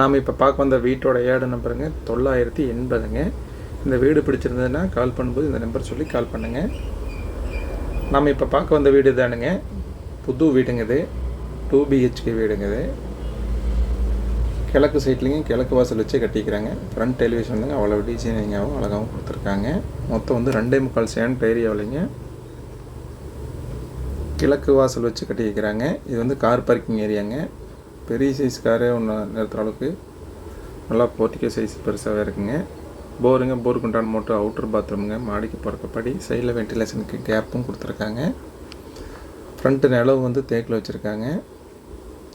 நாம் இப்போ பார்க்க வந்த வீட்டோட ஏடு நம்பருங்க தொள்ளாயிரத்தி எண்பதுங்க. இந்த வீடு பிடிச்சிருந்ததுன்னா கால் பண்ணும்போது இந்த நம்பர் சொல்லி கால் பண்ணுங்கள் நாம் இப்போ பார்க்க வந்த வீடு தானுங்க புது வீடுங்க இது. டூ பிஹெச்கே வீடுங்க இது. கிழக்கு சைட்லேயும் கிழக்கு வாசல் வச்சு கட்டிக்கிறாங்க. ஃப்ரண்ட் டெலிவிஷன் வந்துங்க அவ்வளோ டிசைனிங்காகவும் அழகாகவும் கொடுத்துருக்காங்க. மொத்தம் வந்து ரெண்டே முக்கால் சேண்ட் ஏரியாவிலைங்க கிழக்கு வாசல் வச்சு கட்டியிருக்கிறாங்க இது வந்து கார் பார்க்கிங் ஏரியாங்க பெரிய சைஸ் காரே ஒன்று நிறுத்துற அளவுக்கு நல்லா போர்ட்டிகோ சைஸ் பெருசாகவே இருக்குங்க. போருங்க போருக்கு உண்டான மோட்டர் அவுட்டர் பாத்ரூமுங்க மாடிக்கு பிறக்கப்படி சைடில் வென்டிலேஷனுக்கு கேப்பும் கொடுத்துருக்காங்க. ஃப்ரண்ட்டு நிலவு வந்து தேக்கில் வச்சுருக்காங்க.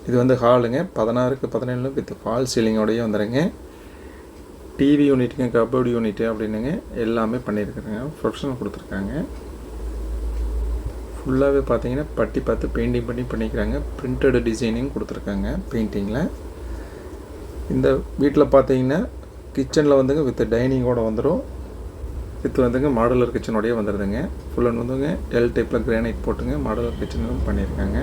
இது வந்து ஹாலுங்க பதினாறுக்கு பதினேழு வித் ஃபால் சீலிங்கோடய வந்துடுங்க டிவி யூனிட்டுங்க கபோர்டு யூனிட்டு அப்படின்னுங்க. எல்லாமே பண்ணியிருக்குறேங்க ப்ரொஃபஷனல் கொடுத்துருக்காங்க. ஃபுல்லாகவே பார்த்தீங்கன்னா பட்டி பார்த்து பெயிண்டிங் பண்ணி பண்ணிக்கிறாங்க. பிரிண்டட் டிசைனிங் கொடுத்துருக்காங்க பெயிண்டிங்கில் இந்த வீட்டில் பார்த்தீங்கன்னா கிச்சனில் வந்துங்க வித் டைனிங்கோட வந்துடும் வித் வந்துங்க மாடலர் கிச்சனோடய வந்துடுதுங்க ஃபுல் அண்ட் வந்துங்க எல் டைப்பில் கிரானைட் போட்டுங்க மாடலர் கிச்சனும் பண்ணியிருக்காங்க.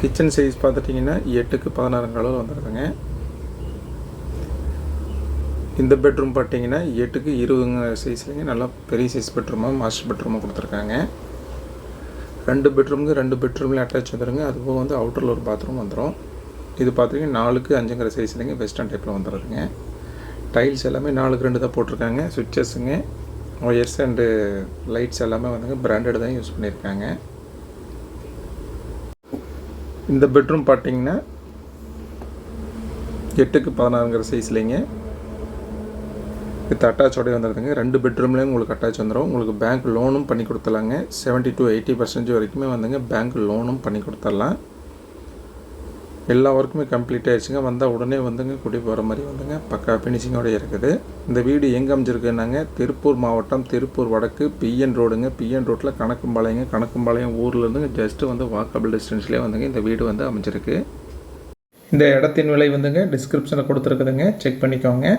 கிச்சன் சைஸ் பார்த்துட்டிங்கன்னா எட்டுக்கு பதினாறு அளவில் வந்துடுதுங்க இந்த பெட்ரூம் பார்த்தீங்கன்னா எட்டுக்கு இருபதுங்க சைஸ்லேங்க நல்லா பெரிய சைஸ் பெட்ரூமாக மாஸ்டர் பெட்ரூமாக கொடுத்துருக்காங்க. ரெண்டு பெட்ரூமுக்கு ரெண்டு பெட்ரூம்லேயும் அட்டாச் வந்துடுங்க அதுபோக வந்து அவுட்டரில் ஒரு பாத்ரூம் வந்துடும் இது பார்த்தீங்கன்னா நாலுக்கு அஞ்சுங்கிற சைஸ்லேங்க வெஸ்டர்ன் டைப்பில் வந்துடுதுங்க டைல்ஸ் எல்லாமே நாலுக்கு ரெண்டு தான் போட்டிருக்காங்க. சுவிட்சஸுங்க ஒயர்ஸ் அண்டு லைட்ஸ் எல்லாமே வந்துங்க பிராண்டட் தான் யூஸ் பண்ணியிருக்காங்க இந்த பெட்ரூம் பார்த்தீங்கன்னா எட்டுக்கு பதினாறுங்கிற சைஸ்லேங்க வித் அட்டாச்சோடய வந்துடுதுங்க. ரெண்டு பெட்ரூம்லேயும் உங்களுக்கு அட்டாச் வந்துடும். உங்களுக்கு பேங்க் லோனும் பண்ணி கொடுத்துலாங்க செவன்ட்டி டு எயிட்டி பர்சன்டேஜ் வரைக்குமே வந்துங்க பேங்க் லோனும் பண்ணி கொடுத்துடலாம். எல்லா ஒர்க்குமே கம்ப்ளீட் ஆயிடுச்சுங்க. வந்தால் உடனே வந்துங்க குடி போகிற மாதிரி வந்துங்க பக்கா ஃபினிஷிங்கோடய இருக்குது. இந்த வீடு எங்கே அமைஞ்சிருக்குன்னாங்க? திருப்பூர் மாவட்டம் திருப்பூர் வடக்கு பிஎன் ரோடுங்க பிஎன் ரோட்டில் கணக்கும்பாளையங்க. கணக்கும்பாளையம் ஊர்லேருந்துங்க ஜஸ்ட்டு வந்து வாக்கபிள் டிஸ்டன்ஸ்லேயே வந்துங்க இந்த வீடு வந்து அமைஞ்சிருக்கு. இந்த இடத்தின் விலை வந்துங்க டிஸ்கிரிப்ஷனில் கொடுத்துருக்குதுங்க. செக் பண்ணிக்கோங்க.